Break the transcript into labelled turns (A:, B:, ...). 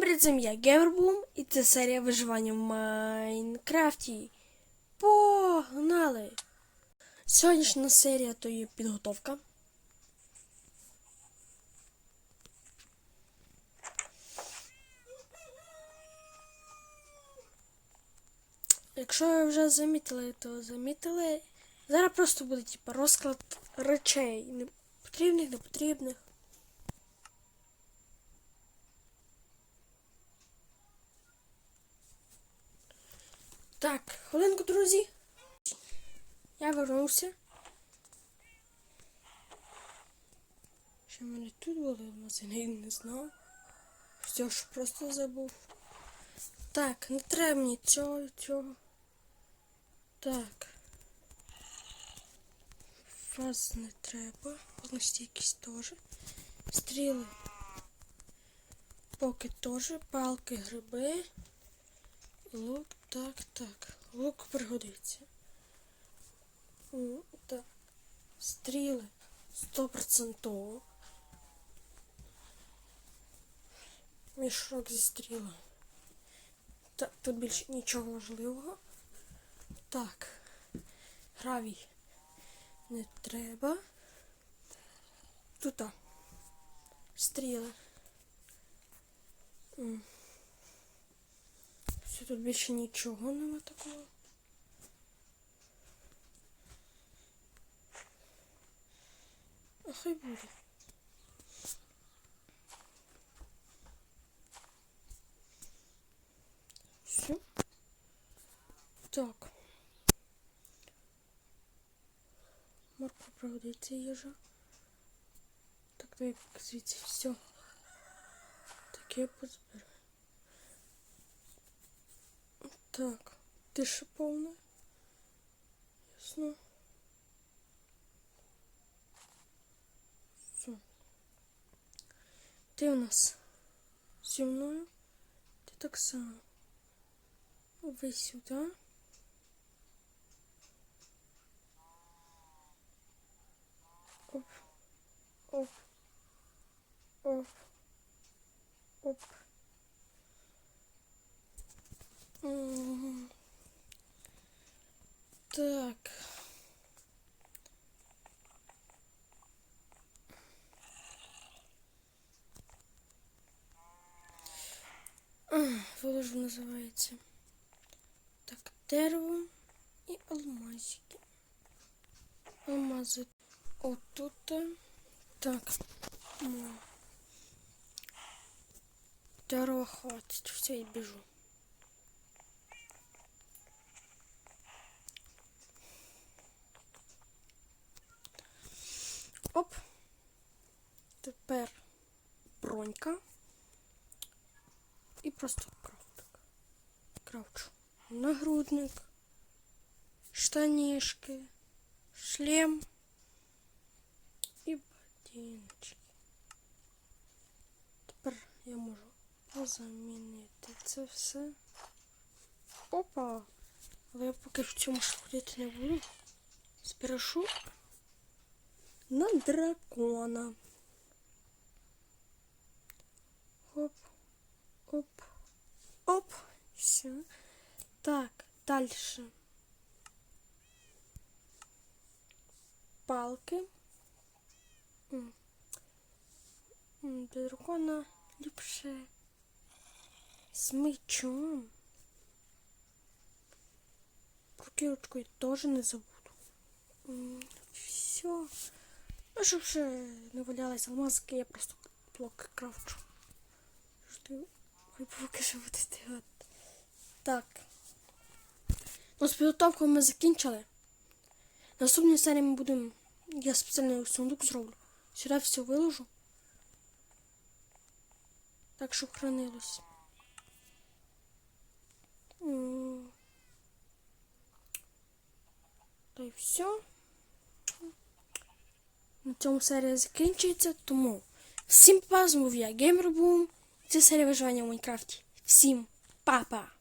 A: Цим я Геймербум і це серія виживання в Майнкрафті. Погнали! Сьогоднішня серія то є підготовка. Якщо ви вже замітили, то замітили. Зараз просто буде типу, розклад речей. Потрібних, непотрібних. Так, хвилинку, друзі. Я вернувся. Що в мене тут було в магазині, не знав. Все ж просто забув. Так, не треба мені цього, цього. Так. Вас не треба. Якісь теж. Стріли. Поки теж. Палки, гриби. Лук, так, так. Лук пригодиться. Так. Стріли. Стопроцентово. Мішок зі стрілами. Так, тут більше нічого важливого. Так. Гравій. Не треба. Тут. Стріли. Все, тут більше нічого нема такого. А хай буде. Все. Так. Морква пригодиться їжа. Так, давай звідси все. Таке позбираю. Так, тиша повна. Ясно. Все. Ти у нас зі. Ти так само. Ви сюди. Так. Воно ж називається. Так, дерево і алмазики. Алмази отут. Так. М. Дерева хватить. Все, я біжу. Оп. Тепер бронька. І просто крафтик. Крафчу. Нагрудник. Штанішки. Шлем. І ботиночки. Тепер я можу позамінити це все. Опа! Але я поки в цьому ходити не буду. Спершу на дракона. Оп, оп, оп. Все. Так, дальше. Палки. Для дракона ліпше з мечом. Я теж не забуду. Все. Ну, щоб ще не валялись алмазки, я просто блоки крафчу. Ой, поки що буде делать. Так. Ну, з підготовкою ми закінчили. Наступній серії ми будемо. Я спеціальний сундук зроблю. Сюди все виложу. Так, щоб хранилось. Та й все. На цьому серія закінчується, тому всім па, з я Геймербум. Це серія виживання в Майнкрафті. Всім па-па!